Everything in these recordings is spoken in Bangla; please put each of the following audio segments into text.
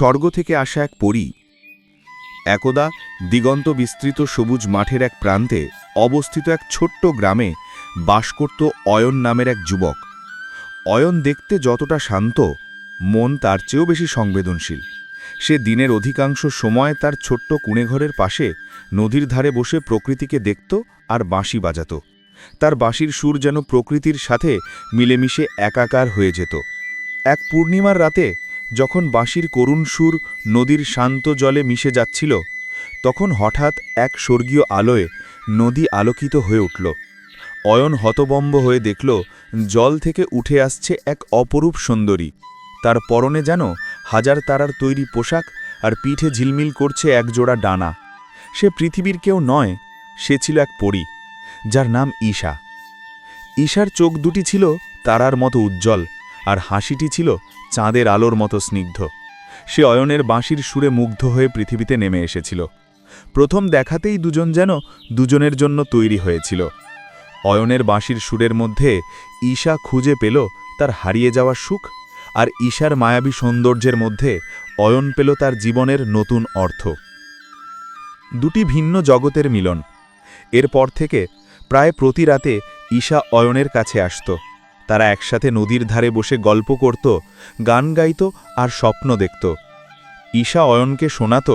স্বর্গ থেকে আসা এক পরী। একদা দিগন্ত বিস্তৃত সবুজ মাঠের এক প্রান্তে অবস্থিত এক ছোট্ট গ্রামে বাস করত অয়ন নামের এক যুবক। অয়ন দেখতে যতটা শান্ত, মন তার চেয়েও বেশি সংবেদনশীল। সে দিনের অধিকাংশ সময় তার ছোট্ট কুঁড়েঘরের পাশে নদীর ধারে বসে প্রকৃতিকে দেখত আর বাঁশি বাজাত। তার বাঁশির সুর যেন প্রকৃতির সাথে মিলেমিশে একাকার হয়ে যেত। এক পূর্ণিমার রাতে যখন বাঁশির করুণ সুর নদীর শান্ত জলে মিশে যাচ্ছিল, তখন হঠাৎ এক স্বর্গীয় আলোয় নদী আলোকিত হয়ে উঠল। অয়ন হতবম্ব হয়ে দেখল, জল থেকে উঠে আসছে এক অপরূপ সুন্দরী। তার পরনে যেন হাজার তারার তৈরি পোশাক আর পিঠে ঝিলমিল করছে এক জোড়া ডানা। সে পৃথিবীর কেউ নয়, সে ছিল এক পরী, যার নাম ঈশা। ঈশার চোখ দুটি ছিল তারার মতো উজ্জ্বল আর হাসিটি ছিল চাঁদের আলোর মতো স্নিগ্ধ। সে অয়নের বাঁশির সুরে মুগ্ধ হয়ে পৃথিবীতে নেমে এসেছিল। প্রথম দেখাতেই দুজন যেন দুজনের জন্য তৈরি হয়েছিল। অয়নের বাঁশির সুরের মধ্যে ঈশা খুঁজে পেল তার হারিয়ে যাওয়া সুখ, আর ঈশার মায়াবী সৌন্দর্যের মধ্যে অয়ন পেল তার জীবনের নতুন অর্থ। দুটি ভিন্ন জগতের মিলন। এরপর থেকে প্রায় প্রতি রাতে ঈশা অয়নের কাছে আসত। তারা একসাথে নদীর ধারে বসে গল্প করত, গান গাইত আর স্বপ্ন দেখত। ঈশা অয়নকে শোনাত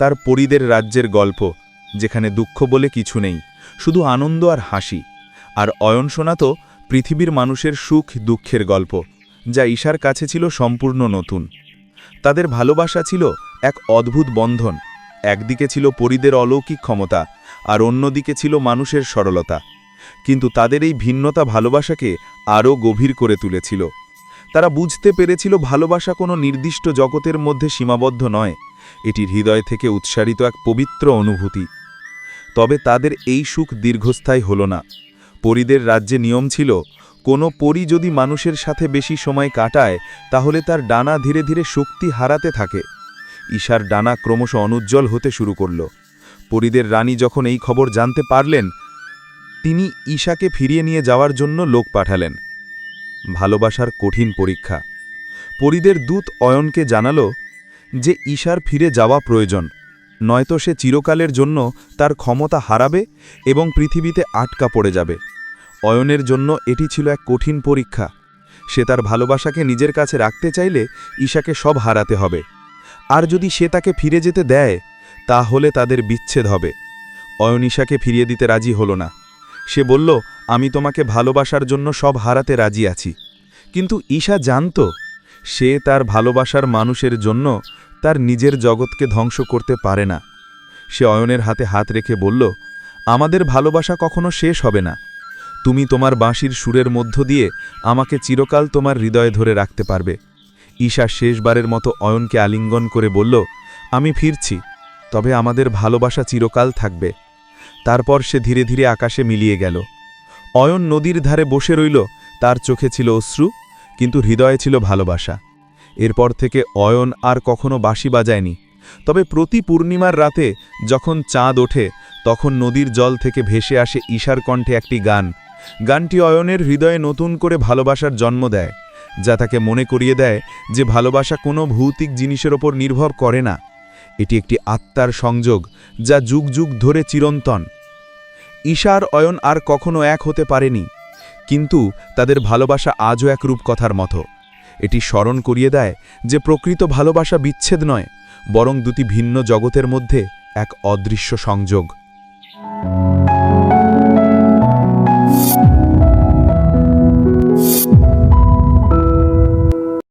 তার পরিদের রাজ্যের গল্প, যেখানে দুঃখ বলে কিছু নেই, শুধু আনন্দ আর হাসি। আর অয়ন শোনাত পৃথিবীর মানুষের সুখ, দুঃখের গল্প, যা ঈশার কাছে ছিল সম্পূর্ণ নতুন। তাদের ভালোবাসা ছিল এক অদ্ভুত বন্ধন, একদিকে ছিল পরিদের অলৌকিক ক্ষমতা, আর অন্যদিকে ছিল মানুষের সরলতা। কিন্তু তাদের এই ভিন্নতা ভালোবাসাকে আরও গভীর করে তুলেছিল। তারা বুঝতে পেরেছিল ভালোবাসা কোনো নির্দিষ্ট জগতের মধ্যে সীমাবদ্ধ নয়, এটি হৃদয় থেকে উৎসারিত এক পবিত্র অনুভূতি। তবে তাদের এই সুখ দীর্ঘস্থায়ী হল না। পরিদের রাজ্যে নিয়ম ছিল, কোনো পরি যদি মানুষের সাথে বেশি সময় কাটায়, তাহলে তার ডানা ধীরে ধীরে শক্তি হারাতে থাকে। ঈশার ডানা ক্রমশ অনুজ্জ্বল হতে শুরু করল। পরিদের রানী যখন এই খবর জানতে পারলেন তিনি ঈশাকে ফিরিয়ে নিয়ে যাওয়ার জন্য লোক পাঠালেন। ভালোবাসার কঠিন পরীক্ষা। পরিদের দূত অয়নকে জানালো যে ঈশার ফিরে যাওয়া প্রয়োজন, নয়তো সে চিরকালের জন্য তার ক্ষমতা হারাবে এবং পৃথিবীতে আটকা পড়ে যাবে। অয়নের জন্য এটি ছিল এক কঠিন পরীক্ষা। সে তার ভালোবাসাকে নিজের কাছে রাখতে চাইলে ঈশাকে সব হারাতে হবে। আর যদি সে তাকে ফিরে যেতে দেয়, তাহলে তাদের বিচ্ছেদ হবে। অয়ন ঈশাকে ফিরিয়ে দিতে রাজি হল না। সে বলল, আমি তোমাকে ভালোবাসার জন্য সব হারাতে রাজি আছি। কিন্তু ঈশা জানত, সে তার ভালোবাসার মানুষের জন্য তার নিজের জগৎকে ধ্বংস করতে পারে না। সে অয়নের হাতে হাত রেখে বলল, আমাদের ভালোবাসা কখনো শেষ হবে না। তুমি তোমার বাঁশির সুরের মধ্য দিয়ে আমাকে চিরকাল তোমার হৃদয়ে ধরে রাখতে পারবে। ঈশা শেষবারের মতো অয়নকে আলিঙ্গন করে বলল, আমি ফিরছি, তবে আমাদের ভালোবাসা চিরকাল থাকবে। তারপর সে ধীরে ধীরে আকাশে মিলিয়ে গেল। অয়ন নদীর ধারে বসে রইল, তার চোখে ছিল অশ্রু, কিন্তু হৃদয়ে ছিল ভালোবাসা। এরপর থেকে অয়ন আর কখনো বাঁশি বাজায়নি। তবে প্রতি পূর্ণিমার রাতে যখন চাঁদ ওঠে, তখন নদীর জল থেকে ভেসে আসে ঈশার কণ্ঠে একটি গান। গানটি অয়নের হৃদয়ে নতুন করে ভালোবাসার জন্ম দেয়, যা তাকে মনে করিয়ে দেয় যে ভালোবাসা কোনো ভৌতিক জিনিসের ওপর নির্ভর করে না। এটি একটি আত্মার সংযোগ যা যুগ যুগ ধরে চিরন্তন। ঈশার অয়ন আর কখনো এক হতে পারেনি, কিন্তু তাদের ভালোবাসা আজও এক রূপকথার মতো। এটি স্মরণ করিয়ে দেয় যে প্রকৃত ভালোবাসা বিচ্ছেদ নয়, বরং দুটি ভিন্ন জগতের মধ্যে এক অদৃশ্য সংযোগ।